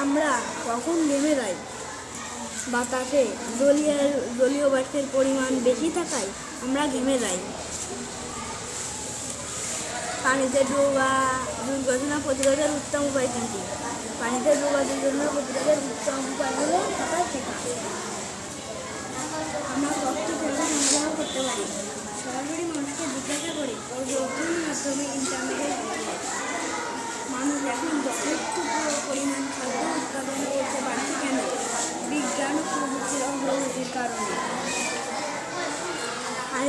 আমরা কখন নেমে যাই? বাতাসে জলীয় জলীয় বাষ্পের পরিমাণ বেশি থাকায় আমরা ঘেমে যাই। পানিতে ডোবা দুর্ঘটনা প্রতিরোধের উত্তম উপায় কোনটি পানিতে ডোবা দুর্ঘটনা প্রতিরোধের উত্তম উপায় হলো সাঁতার শেখা। আমরা সংগ্রহ করতে পারি। সরাসরি মানুষকে জিজ্ঞাসা করে পর্যবেক্ষণের মাধ্যমে ইন্টারনেটের মাধ্যমে মানুষ এখন যথেষ্ট পরিমাণ খাদ্য উৎপাদন করতে পারছে কেন বিজ্ঞান ও প্রযুক্তির অগ্রগতির কারণে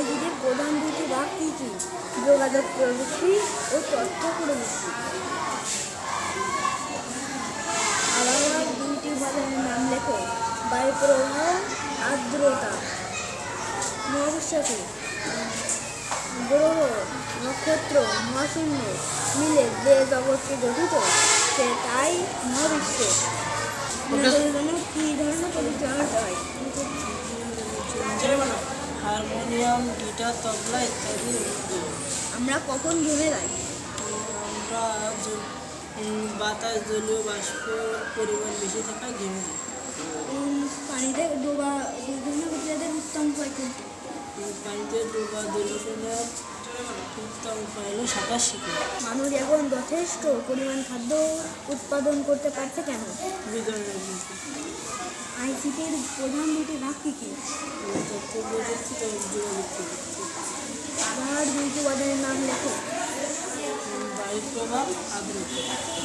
আয়োজিতের প্রধান দুটি ভাগ কী কী? যোগাযোগ প্রযুক্তি ও তথ্য প্রযুক্তি। আবহাওয়ার দুইটি উপাদানের নাম লেখো। বায়ুপ্রবাহ আর্দ্রতা। মহাবিশ্বাসী। গ্রহ নক্ষত্র মহাশূন্য মিলে যে জগৎটি গঠিত সে তাই মহাবিশ্ব। জন্য কী ধরনের ব্যবহৃত হয়? হারমোনিয়াম গিটার তবলা ইত্যাদি আমরা কখন ঘুরে যাই আমরা বাতাস জলীয় বাষ্প পরিমাণ বেশি থাকায় ঘেমে যাই। পানিতে ডোবা দুর্ঘটনা প্রতিরোধের উত্তম উপায় কোনটি পানিতে ডোবা দুর্ঘটনার উত্তম উপায় হলো সাঁতার শিখে। মানুষ এখন যথেষ্ট পরিমাণ খাদ্য উৎপাদন করতে পারছে কেন? বিজ্ঞানের আইসিটির প্রধান দুটি ভাগ কি? কী আবহাওয়ার দুইটি উপাদানের নাম লেখো। বায়ু প্রভাব আর্দ্রতা